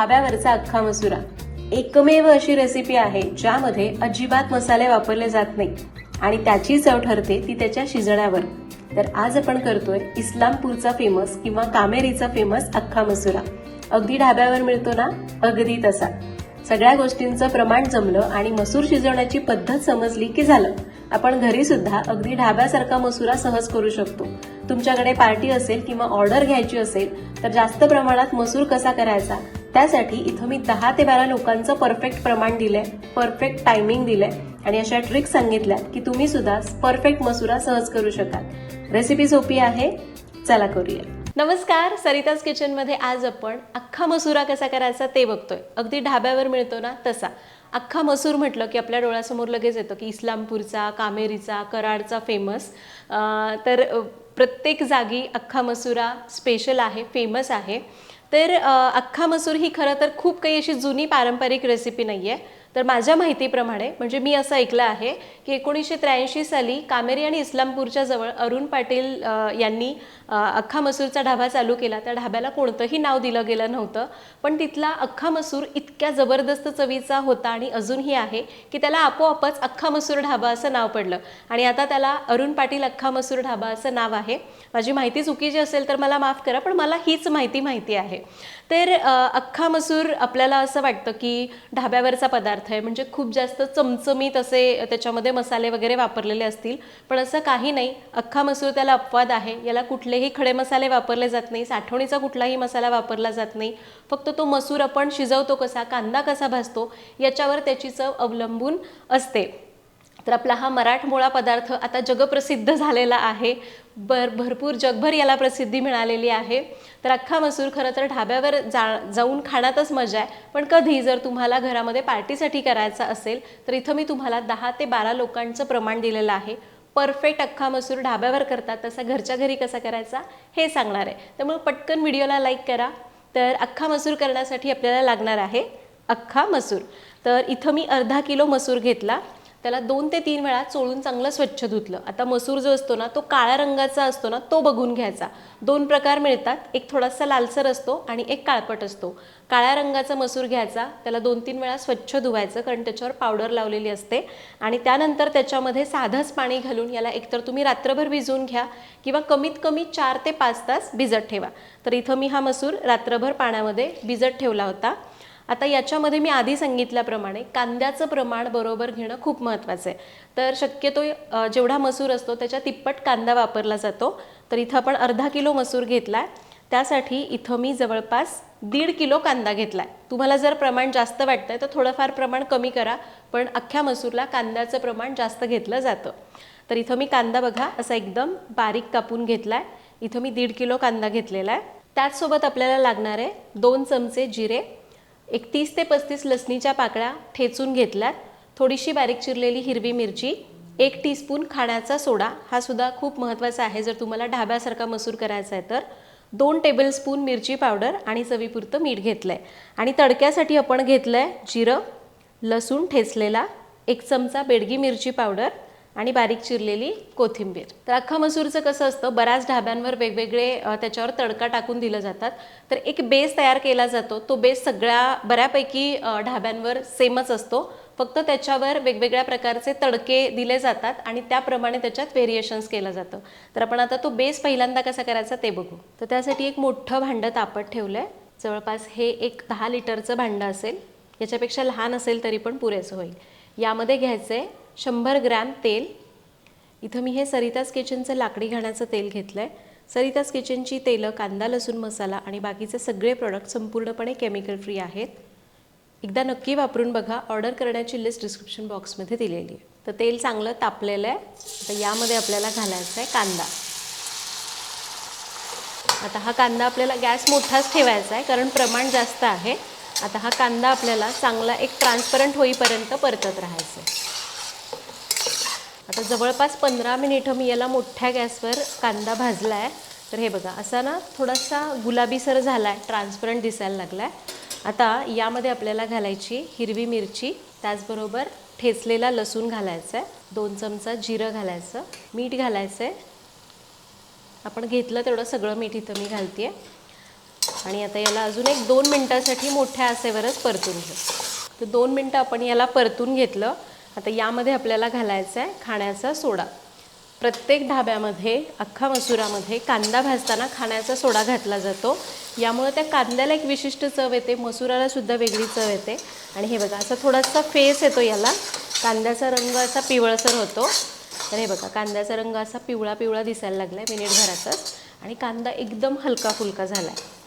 ढाब्यावरचा अख्खा मसुरा. एकमेव अशी रेसिपी आहे ज्यामध्ये अजिबात मसाले वापरले जात नाही. आणि त्याची चव ठरते ती त्याच्या शिजण्यावर. तर आज आपण करतोय इस्लामपूरचा फेमस किंवा कामेरीचा फेमस अख्खा मसुरा. अगदी ढाब्यावर मिळतो ना? अगदी तसा. सगळ्या गोष्टींचं प्रमाण जमलं आणि मसूर शिजवण्याची पद्धत समजली की झालं. आपण घरी सुद्धा अगदी ढाब्यासारखा मसुरा सहज करू शकतो. तुमच्याकडे पार्टी असेल किंवा ऑर्डर घ्यायची असेल तर जास्त प्रमाणात मसूर कसा करायचा? त्यासाठी इथं मी दहा ते बारा लोकांचं परफेक्ट प्रमाण दिलंय परफेक्ट टायमिंग दिलंय आणि अशा ट्रिक सांगितल्यात की तुम्ही सुद्धा परफेक्ट मसुरा सहज करू शकाल. रेसिपी सोपी आहे चला करूया. नमस्कार सरिताज किचनमध्ये आज आपण अख्खा मसुरा कसा करायचा ते बघतोय. अगदी ढाब्यावर मिळतो ना तसा. अख्खा मसूर म्हटलं की आपल्या डोळ्यासमोर लगेच येतं की इस्लामपूरचा कामेरीचा कराडचा फेमस तर प्रत्येक जागी अख्खा मसुरा स्पेशल आहे फेमस आहे. तर अख्खा मसूर ही खरं तर खूप काही अशी जुनी पारंपरिक रेसिपी नाही आहे तर माझ्या माहितीप्रमाणे म्हणजे मी असं ऐकलं आहे की एकोणीसशे त्र्याऐंशी साली कामेरी आणि इस्लामपूरच्या जवळ अरुण पाटील यांनी अख्खा मसूरचा ढाबा चालू केला. त्या ढाब्याला कोणतंही नाव दिलं गेलं नव्हतं. पण तिथला अख्खा मसूर इतक्या जबरदस्त चवीचा होता आणि अजूनही आहे की त्याला आपोआपच अख्खा मसूर ढाबा असं नाव पडलं. आणि आता त्याला अरुण पाटील अख्खा मसूर ढाबा असं नाव आहे. माझी माहिती चुकीची असेल तर मला माफ करा पण मला हीच माहिती माहिती आहे. तर अख्खा मसूर आपल्याला असं वाटतं की ढाब्यावरचा पदार्थ आहे. म्हणजे खूप जास्त चमचमीत असे त्याच्यामध्ये मसाले वगैरे वापरलेले असतील. पण असं काही नाही. अख्खा मसूर त्याला अपवाद आहे. याला कुठलेही खडे मसाले वापरले जात नाही. साठवणीचा कुठलाही मसाला वापरला जात नाही. फक्त तो मसूर आपण शिजवतो कसा कांदा कसा भाजतो याच्यावर त्याची चव अवलंबून असते. तर आपला हा मराठमोळा पदार्थ आता जगप्रसिद्ध झालेला आहे. बर भरपूर जगभर याला प्रसिद्धी मिळालेली आहे. तर अख्खा मसूर खरं तर ढाब्यावर जा जाऊन खाण्यातच मजा आहे. पण कधी जर तुम्हाला घरामध्ये पार्टीसाठी करायचा असेल तर इथं मी तुम्हाला दहा ते बारा लोकांचं प्रमाण दिलेलं आहे. परफेक्ट अख्खा मसूर ढाब्यावर करतात तसा घरच्या घरी कसा करायचा हे सांगणार आहे. त्यामुळे पटकन व्हिडिओला लाईक करा. तर अख्खा मसूर करण्यासाठी आपल्याला लागणार आहे अख्खा मसूर. तर इथं मी अर्धा किलो मसूर घेतला. त्याला दोन ते तीन वेळा चोळून चांगलं स्वच्छ धुतलं. आता मसूर जो असतो ना तो काळ्या रंगाचा असतो ना तो बघून घ्यायचा. दोन प्रकार मिळतात. एक थोडासा लालसर असतो आणि एक काळपट असतो. काळ्या रंगाचा मसूर घ्यायचा त्याला दोन तीन वेळा स्वच्छ धुवायचं कारण त्याच्यावर पावडर लावलेली असते. आणि त्यानंतर त्याच्यामध्ये साधंच पाणी घालून याला एकतर तुम्ही रात्रभर भिजवून घ्या किंवा कमीत कमी चार ते पाच तास भिजत ठेवा. तर इथं मी हा मसूर रात्रभर पाण्यामध्ये भिजत ठेवला होता. आता याच्यामध्ये मी आधी सांगितल्याप्रमाणे कांद्याचं प्रमाण बरोबर घेणं खूप महत्त्वाचं आहे. तर शक्यतो जेवढा मसूर असतो त्याच्या तिप्पट कांदा वापरला जातो. तर इथं आपण अर्धा किलो मसूर घेतला आहे त्यासाठी इथं मी जवळपास दीड किलो कांदा घेतला आहे तुम्हाला जर प्रमाण जास्त वाटतंय तर थोडंफार प्रमाण कमी करा पण अख्ख्या मसूरला कांद्याचं प्रमाण जास्त घेतलं जातं. तर इथं मी कांदा बघा असा एकदम बारीक कापून घेतला आहे इथं मी दीड किलो कांदा घेतलेला आहे. त्याचसोबत आपल्याला लागणार आहे दोन चमचे जिरे. एक तीस ते पस्तीस लसणीच्या पाकळ्या ठेचून घेतल्यात. थोडीशी बारीक चिरलेली हिरवी मिरची एक टीस्पून खाण्याचा सोडा हा सुद्धा खूप महत्त्वाचा आहे. जर तुम्हाला ढाब्यासारखा मसूर करायचा आहे तर. दोन टेबलस्पून मिरची पावडर आणि चवीपुरतं मीठ घेतलं आहे आणि तडक्यासाठी आपण घेतलं आहे जिरं लसूण ठेचलेला एक चमचा बेडगी मिरची पावडर आणि बारीक चिरलेली कोथिंबीर. तर अख्खा मसूरचं कसं असतं बऱ्याच ढाब्यांवर वेगवेगळे त्याच्यावर तडका टाकून दिलं जातात. तर एक बेस तयार केला जातो तो बेस सगळ्या बऱ्यापैकी ढाब्यांवर सेमच असतो. फक्त त्याच्यावर वेगवेगळ्या प्रकारचे तडके दिले जातात आणि त्याप्रमाणे त्याच्यात व्हेरिएशन्स केलं जातं. तर आपण आता तो बेस पहिल्यांदा कसा करायचा ते बघू. तर त्यासाठी एक मोठं भांडं तापत ठेवलं आहे जवळपास हे एक दहा लिटरचं भांडं असेल. याच्यापेक्षा लहान असेल तरी पण पुरेसं होईल. यामध्ये घ्यायचं आहे शंभर ग्रॅम तेल. इथं मी हे सरिताज किचनचं लाकडी घाण्याचं तेल घेतलं आहे सरिताज किचनची तेलं कांदा लसूण मसाला आणि बाकीचे सगळे प्रोडक्ट संपूर्णपणे केमिकल फ्री आहेत. एकदा नक्की वापरून बघा. ऑर्डर करण्याची लिस्ट डिस्क्रिप्शन बॉक्समध्ये दिलेली आहे. तर तेल चांगलं तापलेलं आहे. आता यामध्ये आपल्याला घालायचा आहे कांदा. आता हा कांदा आपल्याला गॅस मोठाच ठेवायचा आहे कारण प्रमाण जास्त आहे. आता हा कांदा आपल्याला चांगला एक ट्रान्सपरंट होईपर्यंत परतत राहायचं आहे आता जवळपास पंधरा मिनिटं मी याला मोठ्या गॅसवर कांदा भाजला आहे तर हे बघा असा ना थोडासा गुलाबीसर झाला आहे ट्रान्सपरंट दिसायला लागला आहे आता यामध्ये आपल्याला घालायची हिरवी मिरची त्याचबरोबर ठेचलेला लसूण घालायचा आहे दोन चमचा जिरं घालायचं मीठ घालायचं आहे आपण घेतलं तेवढं सगळं मीठ इथं मी घालते आणि आता याला अजून एक दोन मिनटासाठी मोठ्या आसेवरच परतून घेऊ. तर दोन मिनटं आपण याला परतून घेतलं. आता यामध्ये आपल्याला घालायचा आहे खाण्याचा सोडा. प्रत्येक ढाब्यामध्ये अख्खा मसुरामध्ये कांदा भाजताना खाण्याचा सोडा घातला जातो. यामुळे त्या कांद्याला एक विशिष्ट चव येते मसुराला सुद्धा वेगळी चव येते. आणि हे बघा असा थोडासा फेस येतो याला. कांद्याचा रंग असा पिवळसर होतो. तर हे बघा कांद्याचा रंग असा पिवळा पिवळा दिसायला लागला आहे मिनिटभरातच. आणि कांदा एकदम हलका फुलका झाला आहे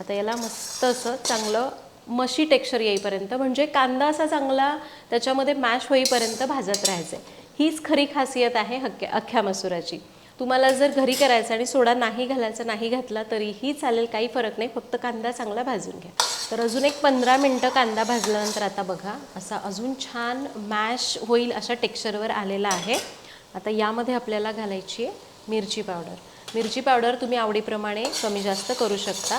आता याला मस्त असं चांगलं मशी टेक्स्चर येईपर्यंत म्हणजे कांदा असा चांगला त्याच्यामध्ये मॅश होईपर्यंत भाजत राहायचं. आहे हीच खरी खासियत आहे हक्क्या अख्ख्या मसुराची. तुम्हाला जर घरी करायचं आणि सोडा नाही घालायचा नाही घातला तरीही चालेल काही फरक नाही. फक्त कांदा चांगला भाजून घ्या. तर अजून एक पंधरा मिनटं कांदा भाजल्यानंतर आता बघा असा अजून छान मॅश होईल अशा टेक्स्चरवर आलेला आहे. आता यामध्ये आपल्याला घालायची आहे मिरची पावडर. मिरची पावडर तुम्ही आवडीप्रमाणे कमी जास्त करू शकता.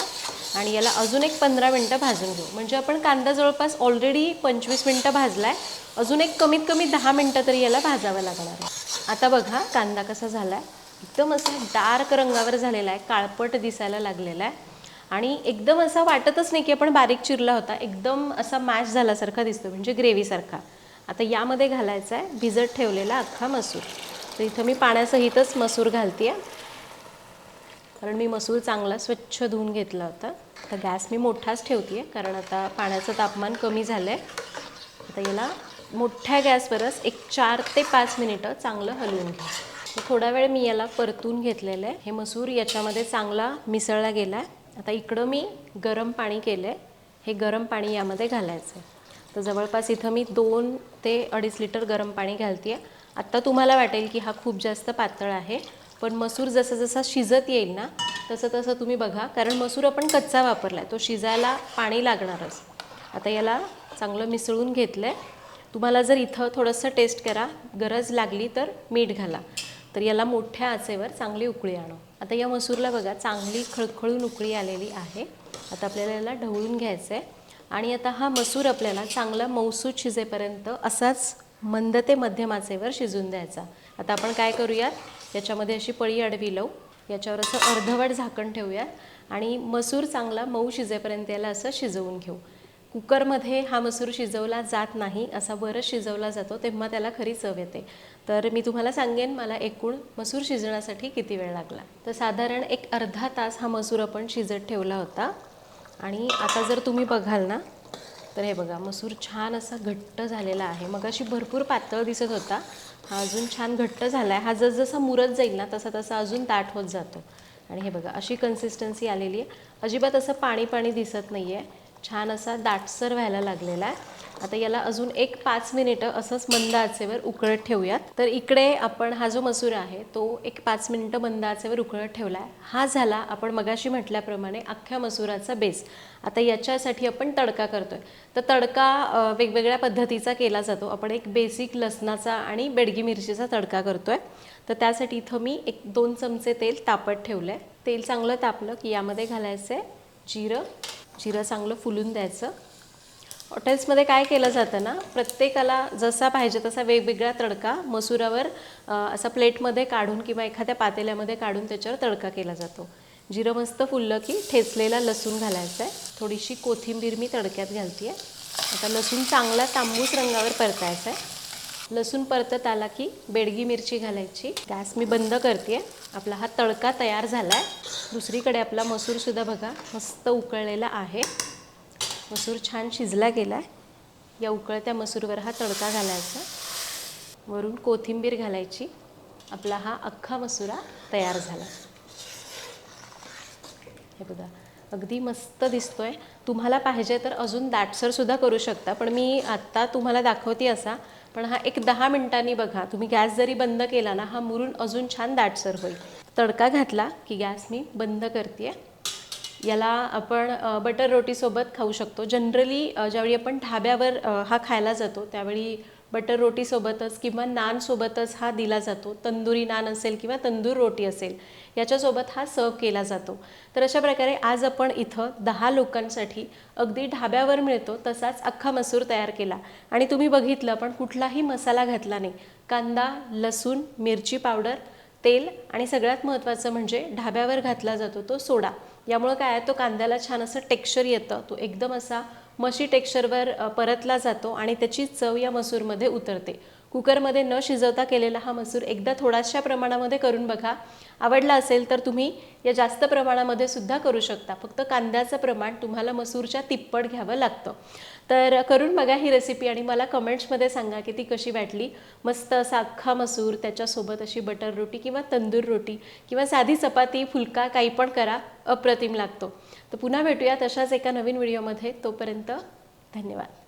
आणि याला अजून एक पंधरा मिनटं भाजून घेऊ. म्हणजे आपण कांदा जवळपास ऑलरेडी पंचवीस मिनटं भाजला आहे अजून एक कमीत कमी दहा मिनटं तरी याला भाजावं लागणार आहे. आता बघा कांदा कसा झाला आहे एकदम असा डार्क रंगावर झालेला आहे काळपट दिसायला लागलेला आहे आणि एकदम असा वाटतच नाही की आपण बारीक चिरला होता. एकदम असा मॅश झाल्यासारखा दिसतो म्हणजे ग्रेव्हीसारखा आता यामध्ये घालायचा आहे भिजत ठेवलेला अख्खा मसूर. तर इथं मी पाण्यासहितच मसूर घालते आहे कारण मी मसूर चांगला स्वच्छ धुवून घेतला होता. आता गॅस मी मोठाच ठेवते कारण आता पाण्याचं तापमान कमी झालं आहे आता याला मोठ्या गॅसवरच एक चार ते पाच मिनिटं चांगलं हलवून घ्या. तर थोडा वेळ मी याला परतून घेतलेलं आहे. हे मसूर याच्यामध्ये चांगला मिसळला गेला आहे आता इकडं मी गरम पाणी केलं आहे हे गरम पाणी यामध्ये घालायचं आहे तर जवळपास इथं मी दोन ते अडीच लिटर गरम पाणी घालते आहे आत्ता तुम्हाला वाटेल की हा खूप जास्त पातळ आहे. पण मसूर जसं जसा शिजत येईल ना तसं तसं तुम्ही बघा. कारण मसूर आपण कच्चा वापरला आहे तो शिजायला पाणी लागणारच. आता याला चांगलं मिसळून घेतलं आहे तुम्हाला जर इथं थोडंसं टेस्ट करा गरज लागली तर मीठ घाला. तर याला मोठ्या आचेवर चांगली उकळी आणू. आता या मसूरला बघा चांगली खळखळून उकळी आलेली आहे. आता आपल्याला याला ढवळून घ्यायचं आहे आणि आता हा मसूर आपल्याला चांगला मौसूद शिजेपर्यंत असाच मंद ते मध्यम आचेवर शिजून द्यायचा. आता आपण काय करूयात? याच्यामध्ये अशी पळी अडवी लावू. याच्यावर असं अर्धवट झाकण ठेवूयात. आणि मसूर चांगला मऊ शिजेपर्यंत याला असं शिजवून घेऊ. कुकरमध्ये हा मसूर शिजवला जात नाही असा बरंच शिजवला जातो तेव्हा त्याला खरी चव येते. तर मी तुम्हाला सांगेन मला एकूण मसूर शिजण्यासाठी किती वेळ लागला. तर साधारण एक अर्धा तास हा मसूर आपण शिजत ठेवला होता. आणि आता जर तुम्ही बघाल ना तर हे बघा मसूर छान असा घट्ट झालेला आहे. मग अशी भरपूर पातळ दिसत होता. हा अजून छान घट्ट झाला आहे हा जसजसा मुरत जाईल ना तसा तसा अजून दाट होत जातो. आणि हे बघा अशी कन्सिस्टन्सी आलेली आहे. अजिबात असं पाणी पाणी दिसत नाही आहे छान असा दाटसर व्हायला लागलेला आहे. आता याला अजून एक पाच मिनिटं असंच मंद आचेवर उकळत ठेवूयात. तर इकडे आपण हा जो मसूर आहे तो एक पाच मिनिटं मंद आचेवर उकळत ठेवला आहे हा झाला आपण मगाशी म्हटल्याप्रमाणे अख्ख्या मसुराचा बेस आता याच्यासाठी आपण तडका करतोय. तर तडका वेगवेगळ्या पद्धतीचा केला जातो. आपण एक बेसिक लसणाचा आणि बेडगी मिरचीचा तडका करतोय. तर त्यासाठी इथं मी एक दोन चमचे तेल तापत ठेवलं आहे तेल चांगलं तापलं की यामध्ये घालायचं आहे जिरं. जिरं चांगलं फुलून द्यायचं. हॉटेल्समध्ये काय केलं जातं ना प्रत्येकाला जसा पाहिजे तसा वेगवेगळा तडका मसुरावर असा प्लेटमध्ये काढून किंवा एखाद्या पातेल्यामध्ये काढून त्याच्यावर तडका केला जातो. जिरं मस्त फुललं की ठेचलेला लसूण घालायचा आहे थोडीशी कोथिंबीर मी तडक्यात घालते आहे आता लसूण चांगला तांबूस रंगावर परतायचा आहे लसूण परतत आला की बेडगी मिरची घालायची. गॅस मी बंद करते आपला हा तडका तयार झाला आहे दुसरीकडे आपला मसूरसुद्धा बघा मस्त उकळलेला आहे. मसूर छान शिजला गेला आहे या उकळत्या मसूरवर हा तडका घालायचा. वरून कोथिंबीर घालायची. आपला हा अख्खा मसुरा तयार झाला. हे बघा अगदी मस्त दिसतोय. तुम्हाला पाहिजे तर अजून दाटसरसुद्धा करू शकता पण मी आत्ता तुम्हाला दाखवते असा. पण हा एक दहा मिनिटांनी बघा तुम्ही गॅस जरी बंद केला ना हा मुरून अजून छान दाटसर होईल. तडका घातला की गॅस मी बंद करते याला आपण बटर रोटीसोबत खाऊ शकतो. जनरली ज्यावेळी आपण ढाब्यावर हा खायला जातो त्यावेळी बटर रोटीसोबतच किंवा नानसोबतच हा दिला जातो. तंदुरी नान असेल किंवा तंदूर रोटी असेल याच्यासोबत हा सर्व केला जातो. तर अशा प्रकारे आज आपण इथं दहा लोकांसाठी अगदी ढाब्यावर मिळतो तसाच अख्खा मसूर तयार केला. आणि तुम्ही बघितलं पण कुठलाही मसाला घातला नाही. कांदा लसूण मिरची पावडर तेल आणि सगळ्यात महत्त्वाचं म्हणजे ढाब्यावर घातला जातो तो सोडा. यामुळं काय आहे तो कांद्याला छान असं टेक्स्चर येतं. तो एकदम असा मशी टेक्स्चरवर परतला जातो आणि त्याची चव या मसूरमध्ये उतरते. कुकरमध्ये न शिजवता केलेला हा मसूर एकदा थोड्याशा प्रमाणामध्ये करून बघा. आवडला असेल तर तुम्ही या जास्त प्रमाणामध्ये सुद्धा करू शकता. फक्त कांद्याचं प्रमाण तुम्हाला मसूरच्या तिप्पट घ्यावं लागतं. तर करून बघा ही रेसिपी आणि मला कमेंट्समध्ये सांगा की ती कशी वाटली. मस्त असा अख्खा मसूर त्याच्यासोबत अशी बटर रोटी किंवा तंदूर रोटी किंवा साधी चपाती फुलका काही पण करा अप्रतिम लागतो. तर पुन्हा भेटूया तशाच एका नवीन व्हिडिओमध्ये तोपर्यंत धन्यवाद.